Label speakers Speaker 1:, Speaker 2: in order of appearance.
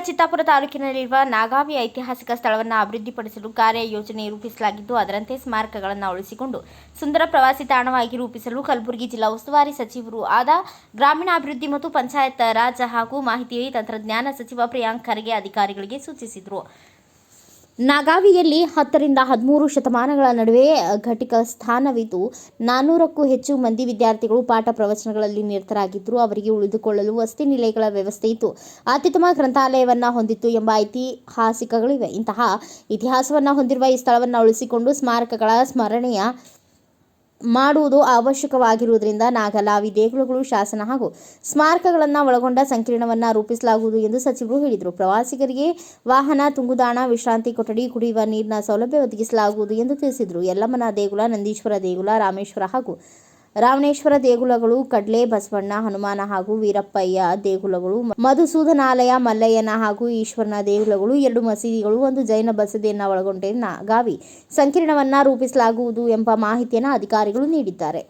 Speaker 1: ಚಿತ್ತಾಪುರ ತಾಲೂಕಿನಲ್ಲಿರುವ ನಾಗಾವಿ ಐತಿಹಾಸಿಕ ಸ್ಥಳವನ್ನು ಅಭಿವೃದ್ಧಿಪಡಿಸಲು ಕಾರ್ಯ ಯೋಜನೆ ರೂಪಿಸಲಾಗಿದ್ದು, ಅದರಂತೆ ಸ್ಮಾರಕಗಳನ್ನು ಉಳಿಸಿಕೊಂಡು ಸುಂದರ ಪ್ರವಾಸಿ ತಾಣವಾಗಿ ರೂಪಿಸಲು ಕಲಬುರಗಿ ಜಿಲ್ಲಾ ಉಸ್ತುವಾರಿ ಸಚಿವರು ಆದ ಗ್ರಾಮೀಣಾಭಿವೃದ್ಧಿ ಮತ್ತು ಪಂಚಾಯತ್ ರಾಜ್ ಹಾಗೂ ಮಾಹಿತಿ ತಂತ್ರಜ್ಞಾನ ಸಚಿವ ಪ್ರಿಯಾಂಕ್ ಖರ್ಗೆ ಅಧಿಕಾರಿಗಳಿಗೆ ಸೂಚಿಸಿದರು. ನಾಗಾವಿಯಲ್ಲಿ ಹತ್ತರಿಂದ ಹದಿಮೂರು ಶತಮಾನಗಳ ನಡುವೆ ಘಟಿಕ ಸ್ಥಾನವಿದ್ದು ನಾನ್ನೂರಕ್ಕೂ ಹೆಚ್ಚು ಮಂದಿ ವಿದ್ಯಾರ್ಥಿಗಳು ಪಾಠ ಪ್ರವಚನಗಳಲ್ಲಿ ನಿರತರಾಗಿದ್ದರು. ಅವರಿಗೆ ಉಳಿದುಕೊಳ್ಳಲು ವಸತಿ ನಿಲಯಗಳ ವ್ಯವಸ್ಥೆ ಇತ್ತು. ಅತ್ಯುತ್ತಮ ಗ್ರಂಥಾಲಯವನ್ನು ಹೊಂದಿತ್ತು ಎಂಬ ಐತಿಹಾಸಿಕಗಳಿವೆ. ಇಂತಹ ಇತಿಹಾಸವನ್ನು ಹೊಂದಿರುವ ಈ ಸ್ಥಳವನ್ನು ಉಳಿಸಿಕೊಂಡು ಸ್ಮಾರಕಗಳ ಸ್ಮರಣೆಯ ಮಾಡುವುದು ಅವಶ್ಯಕವಾಗಿರುವುದರಿಂದ ನಾಗಲಾವಿ ದೇಗುಲಗಳು, ಶಾಸನ ಹಾಗೂ ಸ್ಮಾರಕಗಳನ್ನು ಒಳಗೊಂಡ ಸಂಕೀರ್ಣವನ್ನು ರೂಪಿಸಲಾಗುವುದು ಎಂದು ಸಚಿವರು ಹೇಳಿದರು. ಪ್ರವಾಸಿಗರಿಗೆ ವಾಹನ, ತುಂಗುದಾಣ, ವಿಶ್ರಾಂತಿ ಕೊಠಡಿ, ಕುಡಿಯುವ ನೀರಿನ ಸೌಲಭ್ಯ ಒದಗಿಸಲಾಗುವುದು ಎಂದು ತಿಳಿಸಿದರು. ಯಲ್ಲಮ್ಮನ ದೇಗುಲ, ನಂದೀಶ್ವರ ದೇಗುಲ, ರಾಮೇಶ್ವರ ಹಾಗೂ ರಾವಣೇಶ್ವರ ದೇಗುಲಗಳು, ಕಡ್ಲೆ, ಬಸವಣ್ಣ, ಹನುಮಾನ ಹಾಗೂ ವೀರಪ್ಪಯ್ಯ ದೇಗುಲಗಳು, ಮಧುಸೂದನಾಲಯ, ಮಲ್ಲಯ್ಯನ ಹಾಗೂ ಈಶ್ವರನ ದೇಗುಲಗಳು, ಎರಡು ಮಸೀದಿಗಳು, ಒಂದು ಜೈನ ಬಸದಿಯನ್ನು ಒಳಗೊಂಡ ಗಾವಿ. ಸಂಕೀರ್ಣವನ್ನ ರೂಪಿಸಲಾಗುವುದು ಎಂಬ ಮಾಹಿತಿಯನ್ನು ಅಧಿಕಾರಿಗಳು ನೀಡಿದ್ದಾರೆ.